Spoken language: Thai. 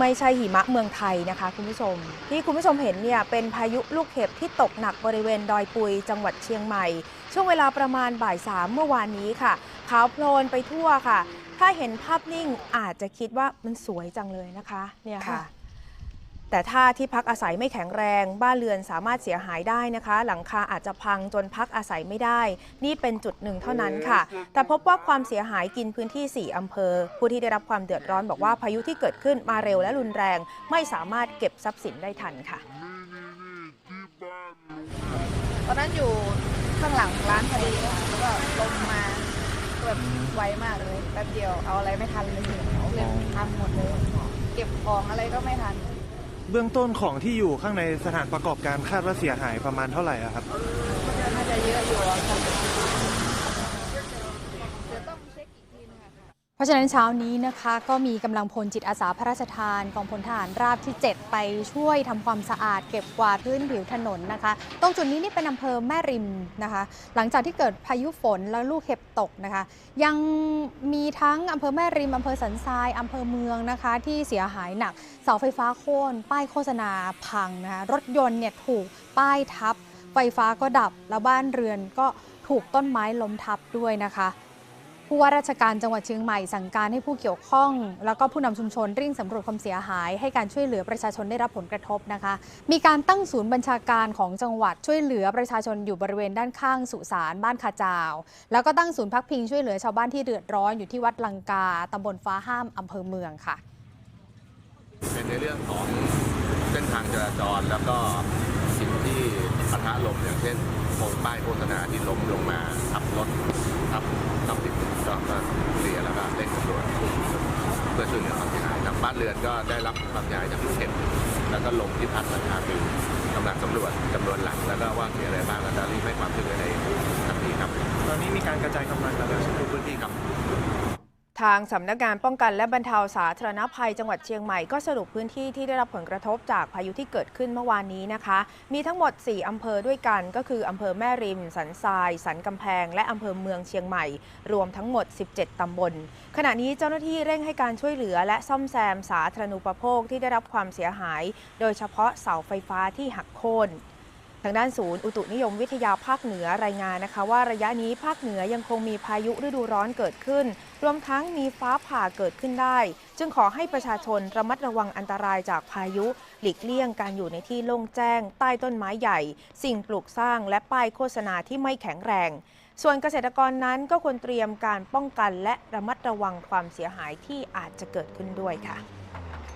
ไม่ใช่หิมะเมืองไทยนะคะคุณผู้ชม ที่คุณผู้ชมเห็นเนี่ยเป็นพายุลูกเห็บที่ตกหนักบริเวณดอยปุยจังหวัดเชียงใหม่ ช่วงเวลาประมาณบ่ายสามเมื่อวานนี้ค่ะขาวโพลนไปทั่วค่ะ ถ้าเห็นภาพนิ่งอาจจะคิดว่ามันสวยจังเลยนะคะเนี่ยค่ะคะ แต่ถ้าที่พักอาศัยไม่แข็งแรง บ้านเรือนสามารถเสียหายได้นะคะ หลังคาอาจจะพังจนพักอาศัยไม่ได้ นี่เป็นจุดหนึ่งเท่านั้นค่ะ แต่พบว่าความเสียหายกินพื้นที่ 4 อำเภอ ผู้ที่ได้รับความเดือดร้อนบอกว่าพายุที่เกิดขึ้นมาเร็วและรุนแรง ไม่สามารถเก็บทรัพย์สินได้ทันค่ะ ตอนนั้นอยู่ข้างหลังร้านพอดีค่ะแล้วก็ลมมาแบบไวมากเลยแป๊บเดียวเอาอะไรไม่ทันเลยเลยพังหมดเลย เก็บของอะไรก็ไม่ทัน เบื้องต้นของที่อยู่ข้างในสถานประกอบการคาดว่าเสียหายประมาณเท่าไหร่อะครับ น่าจะเยอะอยู่อะค่ะเดี๋ยวต้องเช็คอีกทีนึงอะค่ะ เพ ราะฉะนั้นเช้านี้นะคะก็มีกำลังพลจิตอาสาพระราชทานกองพลทหารราบที่ 7 ไปช่วยทำความสะอาดเก็บกวาดพื้นผิวถนนนะคะ ตรงจุดนี้นี่เป็นอำเภอแม่ริมนะคะ หลังจากที่เกิดพายุฝนแล้วลูกเห็บตกนะคะ ยังมีทั้งอำเภอแม่ริมอำเภอสันทรายอำเภอเมืองนะคะ ที่เสียหายหนักเสาไฟฟ้าโค่นป้ายโฆษณาพังนะคะรถยนต์เนี่ยถูกป้ายทับ ไฟฟ้าก็ดับแล้วบ้านเรือนก็ถูกต้นไม้ล้มทับด้วยนะคะ ผู้ว่าราชการจังหวัดเชียงใหม่สั่งการให้ผู้เกี่ยวข้อง แล้วก็ผู้นำชุมชนเร่งสำรวจความเสียหาย ให้การช่วยเหลือประชาชนได้รับผลกระทบนะคะ มีการตั้งศูนย์บัญชาการของจังหวัดช่วยเหลือประชาชนอยู่บริเวณด้านข้างสุสานบ้านคาจาว แล้วก็ตั้งศูนย์พักพิงช่วยเหลือชาวบ้านที่เดือดร้อนอยู่ที่วัดลังกาตำบลฟ้าห้ามอำเภอเมืองค่ะ เป็นในเรื่องของเส้นทางจราจรแล้วก็ ปะทะลมอย่างเช่นโคมป้ายโฆษณาที่ล้มลงมาทับรถทับทับติดก็ก็เคลียแล้วก็เร่งตำรวจเพื่อช่วยเหลือความเสียหายทางบ้านเรือนก็ได้รับความเสียหายจากลูกเห็บแล้วก็ลมที่พัดมาทางคือกำลังสำรวจจำนวนหลังแล้วก็ว่ามีอะไรบ้างก็จะรีบให้ความช่วยเหลือในทันทีครับ ตอนนี้มีการกระจายกำลังแล้วใช่ไหมทุกพื้นที่ครับ ทางสำนักงานป้องกันและบรรเทาสาธารณภัยจังหวัดเชียงใหม่ก็สรุปพื้นที่ที่ได้รับผลกระทบจากพายุที่เกิดขึ้นเมื่อวานนี้นะคะ มีทั้งหมด 4 อำเภอด้วยกันก็คืออำเภอแม่ริม สันทราย สันกำแพง และอำเภอเมืองเชียงใหม่ รวมทั้งหมด 17 ตำบล ขณะนี้เจ้าหน้าที่เร่งให้การช่วยเหลือ และซ่อมแซมสาธารณูปโภคที่ได้รับความเสียหาย โดยเฉพาะเสาไฟฟ้าที่หักโค่น ทางด้านศูนย์อุตุนิยมวิทยาภาคเหนือรายงานนะคะ ว่าระยะนี้ภาคเหนือยังคงมีพายุฤดูร้อนเกิดขึ้น รวมทั้งมีฟ้าผ่าเกิดขึ้นได้ จึงขอให้ประชาชนระมัดระวังอันตรายจากพายุ หลีกเลี่ยงการอยู่ในที่โล่งแจ้ง ใต้ต้นไม้ใหญ่ สิ่งปลูกสร้างและป้ายโฆษณาที่ไม่แข็งแรง ส่วนเกษตรกรนั้นก็ควรเตรียมการป้องกันและระมัดระวังความเสียหายที่อาจจะเกิดขึ้นด้วยค่ะ